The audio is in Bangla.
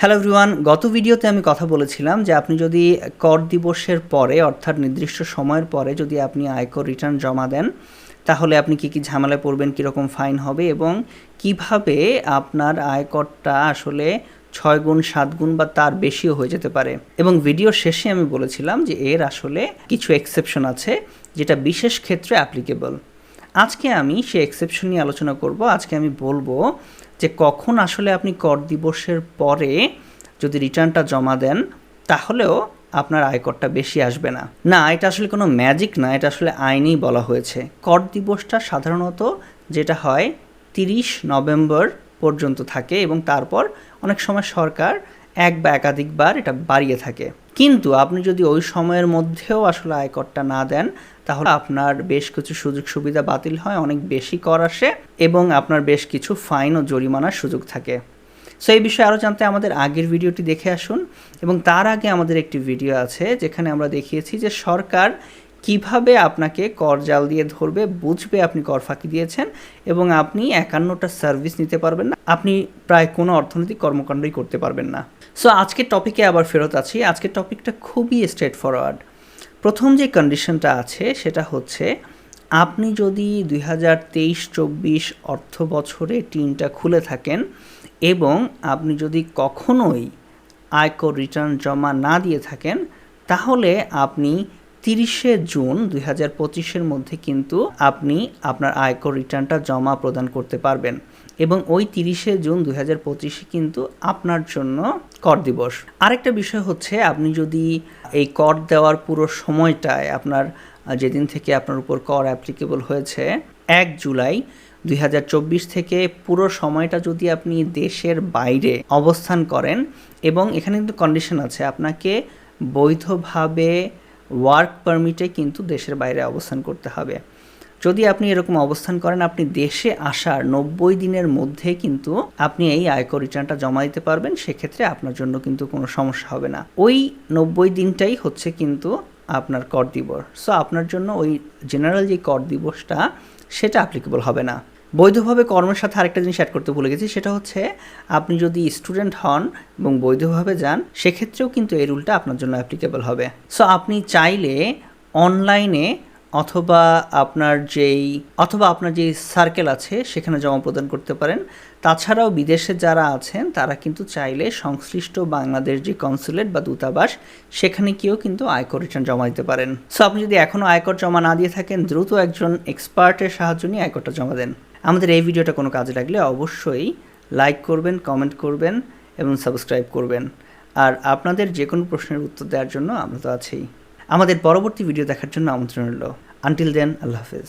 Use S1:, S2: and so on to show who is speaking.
S1: হ্যালো এভরিওয়ান গত ভিডিওতে আমি কথা বলেছিলাম যে আপনি যদি কর দিবসের পরে, অর্থাৎ নির্দিষ্ট সময়ের পরে যদি আপনি আয়কর রিটার্ন জমা দেন, তাহলে আপনি কি কি ঝামেলায় পড়বেন, কীরকম ফাইন হবে এবং কীভাবে আপনার আয়করটা আসলে ছয় গুণ, সাত গুণ বা তার বেশিও হয়ে যেতে পারে। এবং ভিডিও শেষে আমি বলেছিলাম যে এর আসলে কিছু এক্সেপশন আছে যেটা বিশেষ ক্ষেত্রে অ্যাপ্লিকেবল আজকে আমি সেই এক্সেপশন নিয়ে আলোচনা করব। আজকে আমি বলব যে কখন আসলে আপনি কর দিবসের পরে যদি রিটার্নটা জমা দেন, তাহলেও আপনার আয়করটা বেশি আসবে না। না, এটা আসলে কোনো ম্যাজিক না, এটা আসলে আইনেই বলা হয়েছে। কর দিবসটা সাধারণত যেটা হয় তিরিশ নভেম্বর পর্যন্ত থাকে এবং তারপর অনেক সময় সরকার এক বা একাধিকবার এটা বাড়িয়ে থাকে। কিন্তু আপনি যদি ওই সময়ের মধ্যেও আসলে আয়করটা না দেন, তাহলে আপনার বেশ কিছু সুযোগ সুবিধা বাতিল হয়, অনেক বেশি কর আসে এবং আপনার বেশ কিছু ফাইন ও জরিমানার সুযোগ থাকে। সো এই বিষয়ে আরও জানতে আমাদের আগের ভিডিওটি দেখে আসুন এবং তার আগে আমাদের একটি ভিডিও আছে, যেখানে আমরা দেখিয়েছি যে সরকার কীভাবে আপনাকে কর জাল দিয়ে ধরবে, বুঝবে আপনি কর ফাঁকি দিয়েছেন এবং আপনি একান্নটা সার্ভিস নিতে পারবেন না, আপনি প্রায় কোনো অর্থনৈতিক কর্মকাণ্ডই করতে পারবেন না। সো আজকের টপিকে আবার ফেরত আছি। আজকের টপিকটা খুবই স্ট্রেট ফরওয়ার্ড প্রথম যে কন্ডিশনটা আছে, সেটা হচ্ছে আপনি যদি দুই হাজার তেইশ চব্বিশ অর্থ বছরে টিনটা খুলে থাকেন এবং আপনি যদি কখনোই আয়কর রিটার্ন জমা না দিয়ে থাকেন, তাহলে আপনি তিরিশে জুন দুই হাজার পঁচিশের মধ্যে কিন্তু আপনি আপনার আয়কর রিটার্নটা জমা প্রদান করতে পারবেন। এবং ওই তিরিশে জুন দুই হাজার পঁচিশে কিন্তু আপনার জন্য কর দিবস। আরেকটা বিষয় হচ্ছে, আপনি যদি এই কর দেওয়ার পুরো সময়টায় আপনার যেদিন থেকে আপনার উপর কর অ্যাপ্লিকেবল হয়েছে, এক জুলাই দুই হাজার চব্বিশ থেকে পুরো সময়টা যদি আপনি দেশের বাইরে অবস্থান করেন, এবং এখানে কিন্তু কন্ডিশন আছে, আপনাকে বৈধভাবে ওয়ার্ক পারমিটে কিন্তু দেশের বাইরে অবস্থান করতে হবে। যদি আপনি এরকম অবস্থান করেন, আপনি দেশে আসার নব্বই দিনের মধ্যে কিন্তু আপনি এই আয়কর রিটার্নটা জমা দিতে পারবেন, সেক্ষেত্রে আপনার জন্য কিন্তু কোনো সমস্যা হবে না। ওই নব্বই দিনটাই হচ্ছে কিন্তু আপনার কর দিবস। সো আপনার জন্য ওই জেনারেল যে কর দিবসটা, সেটা অ্যাপ্লিকেবল হবে না। বৈধভাবে কর্মের সাথে আরেকটা জিনিস অ্যাড করতে ভুলে গেছি, সেটা হচ্ছে আপনি যদি স্টুডেন্ট হন এবং বৈধভাবে যান, সেক্ষেত্রেও কিন্তু এই রুলটা আপনার জন্য অ্যাপ্লিকেবল হবে। সো আপনি চাইলে অনলাইনে অথবা আপনার যেই, অথবা আপনার যে সার্কেল আছে, সেখানে জমা প্রদান করতে পারেন। তাছাড়াও বিদেশে যারা আছেন, তারা কিন্তু চাইলে সংশ্লিষ্ট বাংলাদেশ যে কনসুলেট বা দূতাবাস, সেখানে গিয়েও কিন্তু আয়কর রিটার্ন জমা দিতে পারেন। সো আপনি যদি এখনও আয়কর জমা না দিয়ে থাকেন, দ্রুত একজন এক্সপার্টের সাহায্য নিয়ে আয়করটা জমা দেন। আমাদের এই ভিডিওটা কোনো কাজে লাগলে অবশ্যই লাইক করবেন কমেন্ট করবেন এবং সাবস্ক্রাইব করবেন। আর আপনাদের যে কোনো প্রশ্নের উত্তর দেওয়ার জন্য আমরা তো আছেই আমাদের পরবর্তী ভিডিও দেখার জন্য আমন্ত্রণ রইল। আনটিল দেন আল্লাহ হাফেজ।